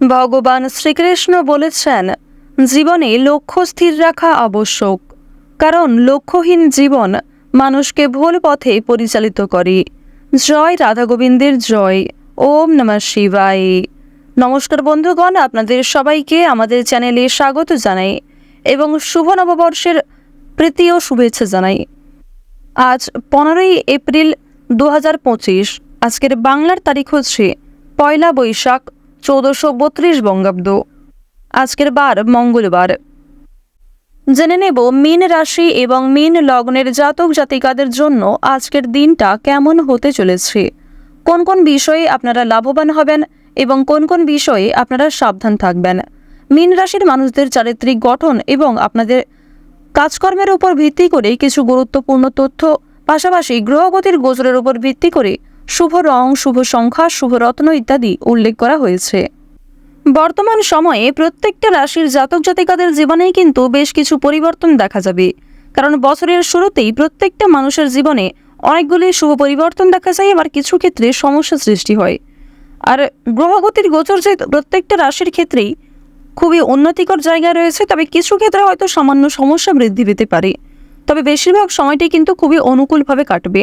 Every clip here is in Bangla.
ভগবান শ্রীকৃষ্ণ বলেছেন, জীবনে লক্ষ্য স্থির রাখা আবশ্যক, কারণ লক্ষ্যহীন জীবন মানুষকে ভুল পথে পরিচালিত করে। জয় রাধা গোবিন্দের জয়, ওম নমঃ শিবায়। নমস্কার বন্ধুগণ, আপনাদের সবাইকে আমাদের চ্যানেলে স্বাগত জানাই এবং শুভ নববর্ষের প্রীতি ও শুভেচ্ছা জানাই। আজ পনেরোই এপ্রিল দু হাজার পঁচিশ, আজকের বাংলার তারিখ হচ্ছে পয়লা বৈশাখ চৌদ্দশো বত্রিশ বঙ্গাব্দ। আজকের বার মঙ্গলবার। জেনে নেব মীন রাশি এবং মীন লগ্নের জাতক জাতিকাদের জন্য আজকের দিনটা কেমন হতে চলেছে। কোন কোন বিষয়ে আপনারা লাভবান হবেন এবং কোন কোন বিষয়ে আপনারা সাবধান থাকবেন। মীন রাশির মানুষদের চারিত্রিক গঠন এবং আপনাদের কাজকর্মের উপর ভিত্তি করে কিছু গুরুত্বপূর্ণ তথ্য, পাশাপাশি গ্রহগতির গোচরের উপর ভিত্তি করে শুভ রং, শুভ সংখ্যা, শুভ রত্ন ইত্যাদি উল্লেখ করা হয়েছে। বর্তমান সময়ে প্রত্যেকটা রাশির জাতক জাতিকাদের জীবনেই কিন্তু বেশ কিছু পরিবর্তন দেখা যাবে। কারণ বছরের শুরুতেই প্রত্যেকটা মানুষের জীবনে অনেকগুলি শুভ পরিবর্তন দেখা যায়, আবার কিছু ক্ষেত্রে সমস্যা সৃষ্টি হয়। আর গ্রহগতির গোচর যে প্রত্যেকটা রাশির ক্ষেত্রেই খুবই উন্নতিকর জায়গা রয়েছে, তবে কিছু ক্ষেত্রে হয়তো সামান্য সমস্যা বৃদ্ধি পেতে পারে। তবে বেশিরভাগ সময়টি কিন্তু খুবই অনুকূলভাবে কাটবে।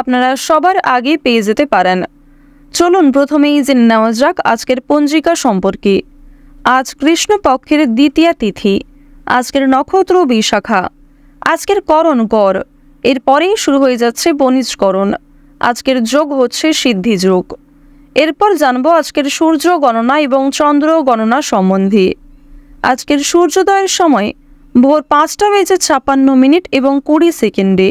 আপনারা সবার আগে পেয়ে যেতে পারেন। চলুন প্রথমেই জেনে নেওয়া যাক আজকের পঞ্জিকা সম্পর্কে। আজ কৃষ্ণপক্ষের দ্বিতীয়া তিথি, আজকের নক্ষত্র বিশাখা। আজকের করণ কর এরপরেই শুরু হয়ে যাচ্ছে বণিজকরণ আজকের যোগ হচ্ছে সিদ্ধি যোগ। এরপর জানব আজকের সূর্য গণনা এবং চন্দ্র গণনা সম্বন্ধে। আজকের সূর্যোদয়ের সময় ভোর পাঁচটা বেজে ছাপ্পান্ন মিনিট এবং কুড়ি সেকেন্ডে।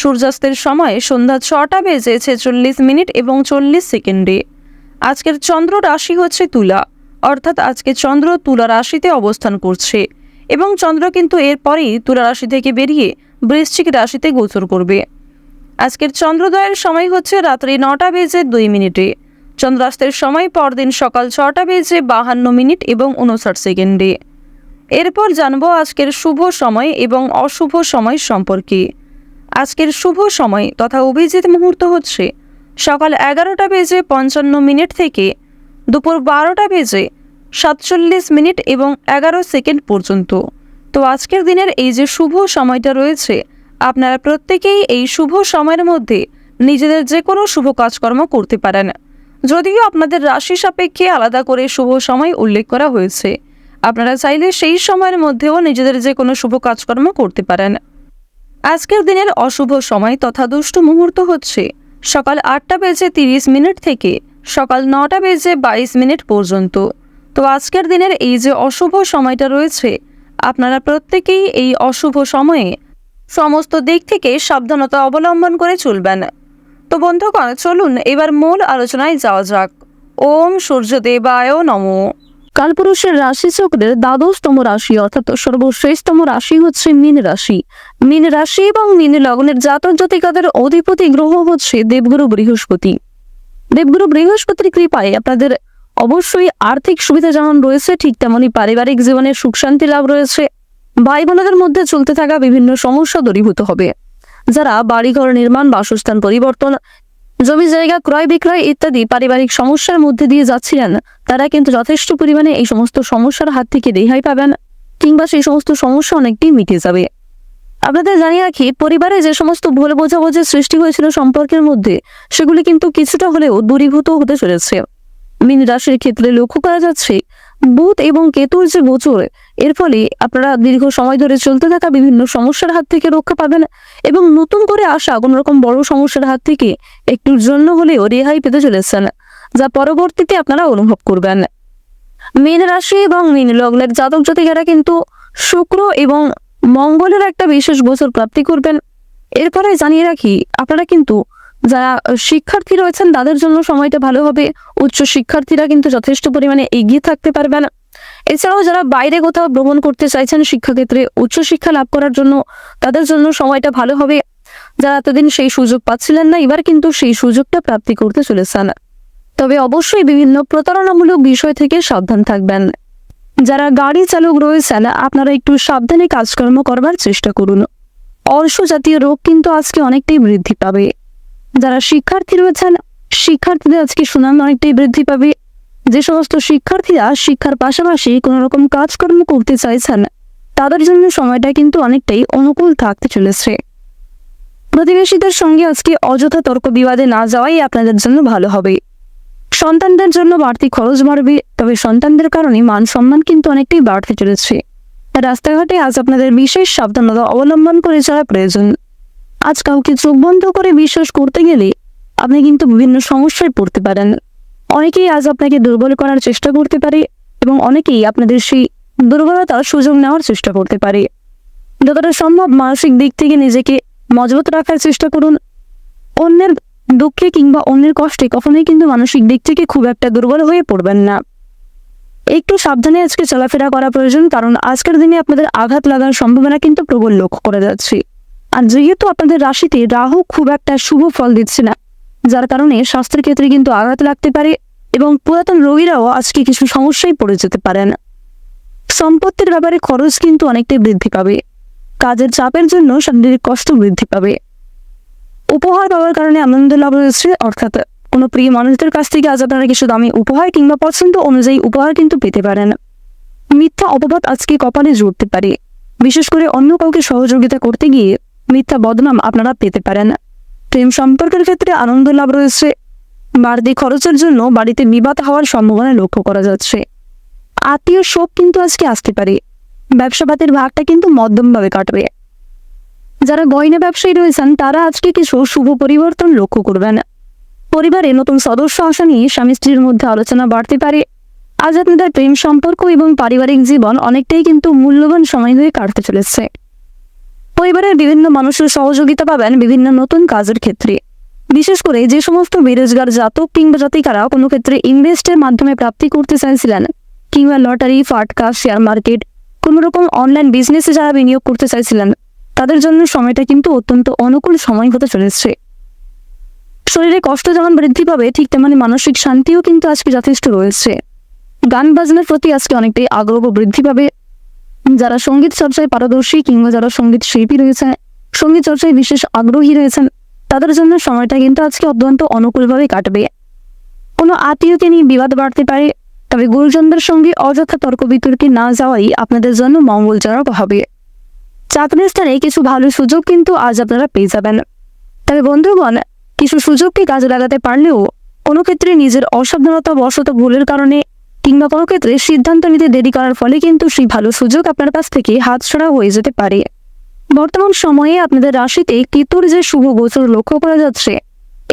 সূর্যাস্তের সময় সন্ধ্যা ছটা বেজে ছেচল্লিশ মিনিট এবং চল্লিশ সেকেন্ডে। আজকের চন্দ্র রাশি হচ্ছে তুলা, অর্থাৎ আজকে চন্দ্র তুলা রাশিতে অবস্থান করছে এবং চন্দ্র কিন্তু এরপরেই তুলা রাশি থেকে বেরিয়ে বৃশ্চিক রাশিতে গোচর করবে। আজকের চন্দ্রোদয়ের সময় হচ্ছে রাত্রি নটা বেজে দুই মিনিটে। চন্দ্রাস্তের সময় পরদিন সকাল ছটা বেজে বাহান্ন মিনিট এবং উনষাট সেকেন্ডে। এরপর জানব আজকের শুভ সময় এবং অশুভ সময় সম্পর্কে। আজকের শুভ সময় তথা অভিজিৎ মুহূর্ত হচ্ছে সকাল এগারোটা বেজে পঞ্চান্ন মিনিট থেকে দুপুর বারোটা বেজে সাতচল্লিশ মিনিট এবং এগারো সেকেন্ড পর্যন্ত। তো আজকের দিনের এই যে শুভ সময়টা রয়েছে, আপনারা প্রত্যেকেই এই শুভ সময়ের মধ্যে নিজেদের যে কোনো শুভ কাজকর্ম করতে পারেন। যদিও আপনাদের রাশি সাপেক্ষে আলাদা করে শুভ সময় উল্লেখ করা হয়েছে, আপনারা চাইলে সেই সময়ের মধ্যেও নিজেদের যে কোনো শুভ কাজকর্ম করতে পারেন। আজকের দিনের অশুভ সময় তথা দুষ্ট মুহূর্ত হচ্ছে সকাল আটটা বেজে তিরিশ মিনিট থেকে সকাল নটা বেজে বাইশ মিনিট পর্যন্ত। তো আজকের দিনের এই যে অশুভ সময়টা রয়েছে, আপনারা প্রত্যেকেই এই অশুভ সময়ে সমস্ত দিক থেকে সাবধানতা অবলম্বন করে চলবেন। তো বন্ধুগণ, চলুন এবার মূল আলোচনায় যাওয়া যাক। ওম সূর্যদেবায় নমঃ। কালপুরুষের রাশি চক্রের দ্বাদশতম রাশি, অর্থাৎ সর্বশ্রেষ্ঠতম রাশি হচ্ছে মীন রাশি। মীন রাশি এবং মীন লগ্নের জাতক জাতিকাদের অধিপতি গ্রহ হচ্ছে দেবগুরু বৃহস্পতি। দেবগুরু বৃহস্পতির কৃপায় আপনাদের অবশ্যই আর্থিক সুবিধা যেমন রয়েছে, ঠিক তেমনই পারিবারিক জীবনে সুখ শান্তি লাভ রয়েছে। ভাই বোনদের মধ্যে চলতে থাকা বিভিন্ন সমস্যা দূরীভূত হবে। যারা বাড়িঘর নির্মাণ, বাসস্থান পরিবর্তন জমি, জায়গা, ক্রয় বিক্রয় ইত্যাদি পারিবারিক সমস্যার মধ্যে দিয়ে যাচ্ছিলেন। তারা কিন্তু যথেষ্ট পরিমাণে এই সমস্ত সমস্যার হাত থেকে রেহাই পাবেন কিংবা সেই সমস্ত সমস্যা অনেকটাই মিটে যাবে। আপনাদের জানিয়ে রাখি, পরিবারে যে সমস্ত ভুল বোঝাবুঝির সৃষ্টি হয়েছিল সম্পর্কের মধ্যে, সেগুলি কিন্তু কিছুটা হলেও দূরীভূত হতে চলেছে। মীন রাশির ক্ষেত্রে লক্ষ্য করা যাচ্ছে বুধ এবং কেতুর যে গোচর, এর ফলে আপনারা দীর্ঘ সময় ধরে চলতে থাকা বিভিন্ন সমস্যার হাত থেকে রক্ষা পাবেন এবং নতুন করে আসা কোনো রকম বড় সমস্যার হাত থেকে একটুর জন্য হলেও রেহাই পেতে চলেছেন, যা পরবর্তীতে আপনারা অনুভব করবেন। মীন রাশি এবং মীন লগ্নের জাতক জাতিকারা কিন্তু শুক্র এবং মঙ্গলের একটা বিশেষ গোচর প্রাপ্তি করবেন। এরপরে জানিয়ে রাখি, আপনারা কিন্তু যারা শিক্ষার্থী রয়েছেন, তাদের জন্য সময়টা ভালো হবে। উচ্চ শিক্ষার্থীরা কিন্তু যথেষ্ট পরিমাণে এগিয়ে থাকতে পারবেন এছাড়াও যারা বাইরে কোথাও ভ্রমণ করতে চাইছেন শিক্ষাক্ষেত্রে উচ্চশিক্ষা লাভ করার জন্য তাদের জন্য সময়টা ভালো হবে। যারা এতদিন সেই সুযোগ পাচ্ছিলেন না, এবার কিন্তু সেই সুযোগটা প্রাপ্তি করতে চলেছেন। তবে অবশ্যই বিভিন্ন প্রতারণামূলক বিষয় থেকে সাবধান থাকবেন। যারা গাড়ি চালক রয়েছেন, আপনারা একটু সাবধানে কাজকর্ম করবার চেষ্টা করুন। অর্শ জাতীয় রোগ কিন্তু আজকে অনেকটাই বৃদ্ধি পাবে। যারা শিক্ষার্থী রয়েছেন, শিক্ষার্থীদের আজকে সুনাম অনেকটাই বৃদ্ধি পাবে। যে সমস্ত শিক্ষার্থীরা শিক্ষার পাশাপাশি কোনো রকম কাজকর্ম করতে চাইছেন, তাদের জন্য সময়টা কিন্তু অনেকটাই অনুকূল থাকতে চলেছে। প্রতিবেশীদের সঙ্গে আজকে অযথা তর্ক বিবাদে না যাওয়াই আপনাদের জন্য ভালো হবে। সন্তানদের জন্য বাড়তি খরচ বাড়বে, তবে সন্তানদের কারণে মান সম্মান কিন্তু অনেকটাই বাড়তে চলেছে। রাস্তাঘাটে আজ আপনাদের বিশেষ সাবধানতা অবলম্বন করে চলা প্রয়োজন। আজ কাউকে চোখ বন্ধ করে বিশ্বাস করতে গেলে আপনি কিন্তু বিভিন্ন সমস্যায় পড়তে পারেন। অনেকেই আজ আপনাকে দুর্বল করার চেষ্টা করতে পারে এবং অনেকেই আপনাদের সেই দুর্বলতার সুযোগ নেওয়ার চেষ্টা করতে পারে। যতটা সম্ভব মানসিক দিক থেকে নিজেকে মজবুত রাখার চেষ্টা করুন। অন্যের দুঃখে কিংবা অন্যের কষ্টে কখনোই কিন্তু মানসিক দিক থেকে খুব একটা দুর্বল হয়ে পড়বেন না। একটু সাবধানে আজকে চলাফেরা করা প্রয়োজন, কারণ আজকের দিনে আপনাদের আঘাত লাগার সম্ভাবনা কিন্তু প্রবল লক্ষ্য করা যাচ্ছে। আর যেহেতু আপনাদের রাশিতে রাহু খুব একটা শুভ ফল দিচ্ছে না, যার কারণে স্বাস্থ্যের ক্ষেত্রে কিন্তু আঘাত লাগতে পারে এবং পুরাতন রোগীরাও আজকে কিছু সমস্যায় পড়ে যেতে পারেন। সম্পত্তির ব্যাপারে খরচ কিন্তু অনেকটাই বৃদ্ধি পাবে। কাজের চাপের জন্য শারীরিক কষ্ট বৃদ্ধি পাবে। উপহার পাওয়ার কারণে আনন্দ লাভ রয়েছে অর্থাৎ কোনো প্রিয় মানুষদের কাছ থেকে আজ আপনারা কিছু দামি উপহার কিংবা পছন্দ অনুযায়ী উপহার কিন্তু পেতে পারেন। মিথ্যা অপবাদ আজকে কপালে জুড়তে পারে। বিশেষ করে অন্য কাউকে সহযোগিতা করতে গিয়ে মিথ্যা বদনাম আপনারা পেতে পারেন। প্রেম সম্পর্কের ক্ষেত্রে আনন্দ লাভ রয়েছে। বাড়তি খরচের জন্য বাড়িতে বিবাদ হওয়ার সম্ভাবনা লক্ষ্য করা যাচ্ছে। আত্মীয় শোক কিন্তু আজকে আসতে পারে। ব্যবসাপাতির ভাগটা কিন্তু মধ্যমভাবে কাটবে। যারা গয়না ব্যবসায়ী রয়েছেন, তারা আজকে কিছু শুভ পরিবর্তন লক্ষ্য করবেন। পরিবারে নতুন সদস্য আসা নিয়ে স্বামী স্ত্রীর মধ্যে আলোচনা বাড়তে পারে। আজ আপনাদের প্রেম সম্পর্ক এবং পারিবারিক জীবন অনেকটাই কিন্তু মূল্যবান সময় হয়ে কাটতে চলেছে। পরিবারের বিভিন্ন মানুষের সহযোগিতা পাবেন বিভিন্ন নতুন কাজের ক্ষেত্রে। বিশেষ করে যে সমস্ত বেরোজগার জাতক কিংবা জাতিকারা কোনো ক্ষেত্রে ইনভেস্টের মাধ্যমে প্রাপ্তি করতে চাইছিলেন, কিংবা লটারি, ফাটকা, শেয়ার মার্কেট, কোনো রকম অনলাইন বিজনেসে যারা বিনিয়োগ করতে চাইছিলেন, তাদের জন্য সময়টা কিন্তু অত্যন্ত অনুকূল সময় হতে চলেছে। শরীরে কষ্ট যেমন বৃদ্ধি পাবে, ঠিক তেমনি মানসিক শান্তিও কিন্তু আজকে যথেষ্ট রয়েছে। গান বাজনার প্রতি আজকে অনেকটাই আগ্রহ বৃদ্ধি পাবে। যারা সংগীত চর্চায় পারদর্শী কিংবা যারা সংগীত শিল্পী রয়েছে সংগীত চর্চায় বিশেষ আগ্রহী রয়েছেন, তাদের জন্য সময়টা কিন্তু আজকে অত্যন্ত অনুকূলভাবে কাটবে। কোনো আত্মীয়কে নিয়ে বিবাদ বাড়তে পারে, তবে গুরুজনদের সঙ্গে অযথা তর্ক বিতর্কে না যাওয়াই আপনাদের জন্য মঙ্গলজনক হবে। চাকরির স্থানে কিছু ভালো সুযোগ কিন্তু আজ আপনারা পেয়ে যাবেন। তবে বন্ধুগণ, কিছু সুযোগকে কাজে লাগাতে পারলেও কোনো ক্ষেত্রে নিজের অসাবধানতা বশত ভুলের কারণে কিংবা কোনো ক্ষেত্রে সিদ্ধান্ত নিতে দেরি করার ফলে কিন্তু সেই ভালো সুযোগ আপনার কাছ থেকে হাতছাড়া হয়ে যেতে পারে। বর্তমান সময়ে আপনাদের রাশিতে কেতুর যে শুভ গোচর লক্ষ্য করা যাচ্ছে,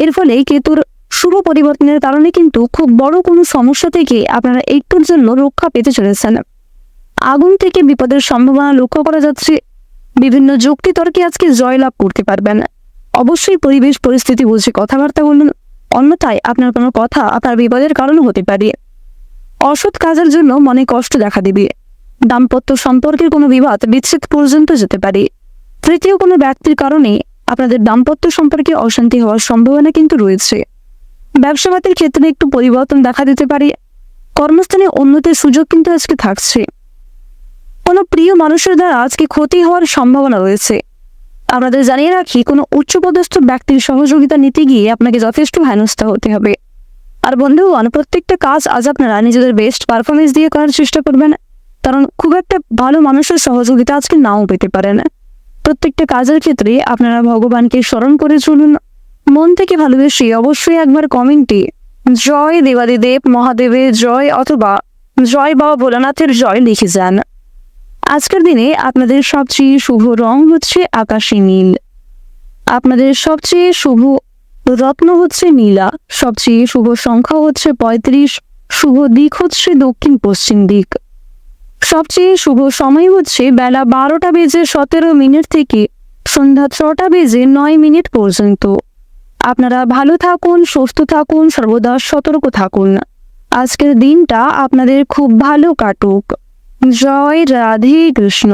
এর ফলে কেতুর শুভ পরিবর্তনের কারণে কিন্তু খুব বড় কোনো সমস্যা থেকে আপনারা একটুর জন্য রক্ষা পেতে চলেছেন। আগুন থেকে বিপদের সম্ভাবনা লক্ষ্য করা যাচ্ছে। বিভিন্ন যুক্তি তর্কে আজকে জয়লাভ করতে পারবেন। অবশ্যই পরিবেশ, পরিস্থিতি বুঝে কথাবার্তা বলুন। অন্যথায় আপনার কোনো কথা আপনার বিপদের কারণ হতে পারে। অসৎ কাজের জন্য মনে কষ্ট দেখা দেবে। দাম্পত্য সম্পর্কের কোনো বিবাদ বিচ্ছেদ পর্যন্ত যেতে পারে। তৃতীয় কোনো ব্যক্তির কারণে আপনাদের দাম্পত্য সম্পর্কে অশান্তি হওয়ার সম্ভাবনা কিন্তু রয়েছে। ব্যবসাপাতির ক্ষেত্রে একটু পরিবর্তন দেখা দিতে পারে। কর্মস্থানে উন্নতির সুযোগ কিন্তু আজকে থাকছে। কোনো প্রিয় মানুষের দ্বারা আজকে ক্ষতি হওয়ার সম্ভাবনা রয়েছে। আপনাদের জানিয়ে রাখি, কোনো উচ্চপদস্থ ব্যক্তির সহযোগিতা নিতে গিয়ে আপনাকে যথেষ্ট হেনস্থা হতে হবে। আর বন্ধুগণ প্রত্যেকটা কাজ আজ আপনারা নিজেদের বেস্ট পারফরমেন্স দিয়ে করার চেষ্টা করবেন। কারণ খুব একটা ভালো মানুষের সহযোগিতা আজকে নাও পেতে পারেন। প্রত্যেকটা কাজের ক্ষেত্রে আপনারা ভগবানকে স্মরণ করে চলুন। মন থেকে ভালোবেসে অবশ্যই একবার কমেন্টে, জয় দেবাদিদেব মহাদেবের জয় অথবা জয় বাবা ভোলানাথের জয় লিখে যান। আজকের দিনে আপনাদের সবচেয়ে শুভ রং হচ্ছে আকাশী নীল। আপনাদের সবচেয়ে শুভ রত্ন হচ্ছে নীলা, সবচেয়ে শুভ সংখ্যা হচ্ছে পঁয়ত্রিশ, শুভ দিক হচ্ছে দক্ষিণ পশ্চিম দিক। সবচেয়ে শুভ সময় হচ্ছে বেলা বারোটা বেজে সতেরো মিনিট থেকে সন্ধ্যা ছটা বেজে নয় মিনিট পর্যন্ত। আপনারা ভালো থাকুন, সুস্থ থাকুন, সর্বদা সতর্ক থাকুন। আজকের দিনটা আপনাদের খুব ভালো কাটুক। জয় রাধে কৃষ্ণ।